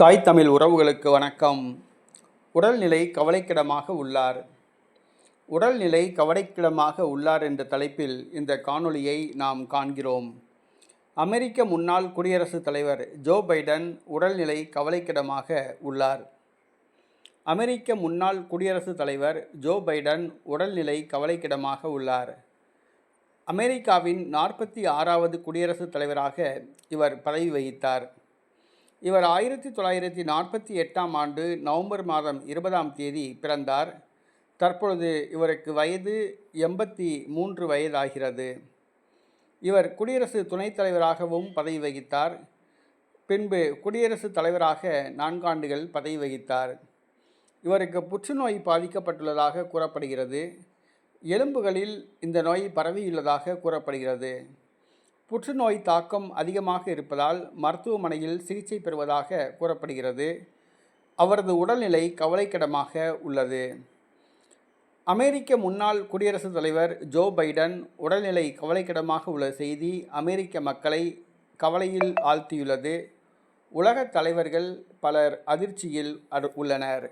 தாய் தமிழ் உறவுகளுக்கு வணக்கம். உடல்நிலை கவலைக்கிடமாக உள்ளார். உடல்நிலை கவலைக்கிடமாக உள்ளார் என்ற தலைப்பில் இந்த காணொளியை நாம் காண்கிறோம். அமெரிக்க முன்னாள் குடியரசுத் தலைவர் ஜோ பைடன் உடல்நிலை கவலைக்கிடமாக உள்ளார். அமெரிக்க முன்னாள் குடியரசுத் தலைவர் ஜோ பைடன் உடல்நிலை கவலைக்கிடமாக உள்ளார். அமெரிக்காவின் நாற்பத்தி ஆறாவது குடியரசுத் தலைவராக இவர் பதவி வகித்தார். இவர் ஆயிரத்தி தொள்ளாயிரத்தி நாற்பத்தி எட்டாம் ஆண்டு நவம்பர் மாதம் இருபதாம் தேதி பிறந்தார். தற்பொழுது இவருக்கு வயது எண்பத்தி மூன்று வயதாகிறது. இவர் குடியரசு துணைத் தலைவராகவும் பதவி வகித்தார். பின்பு குடியரசுத் தலைவராக நான்காண்டுகள் பதவி வகித்தார். இவருக்கு புற்றுநோய் பாதிக்கப்பட்டுள்ளதாக கூறப்படுகிறது. எலும்புகளில் இந்த நோய் பரவியுள்ளதாக கூறப்படுகிறது. புற்றுநோய் தாக்கம் அதிகமாக இருப்பதால் மருத்துவமனையில் சிகிச்சை பெறுவதாக கூறப்படுகிறது. அவரது உடல்நிலை கவலைக்கிடமாக உள்ளது. அமெரிக்க முன்னாள் குடியரசுத் தலைவர் ஜோ பைடன் உடல்நிலை கவலைக்கிடமாக உள்ள செய்தி அமெரிக்க மக்களை கவலையில் ஆழ்த்தியுள்ளது. உலகத் தலைவர்கள் பலர் அதிர்ச்சியில் அடு- உள்ளனர்.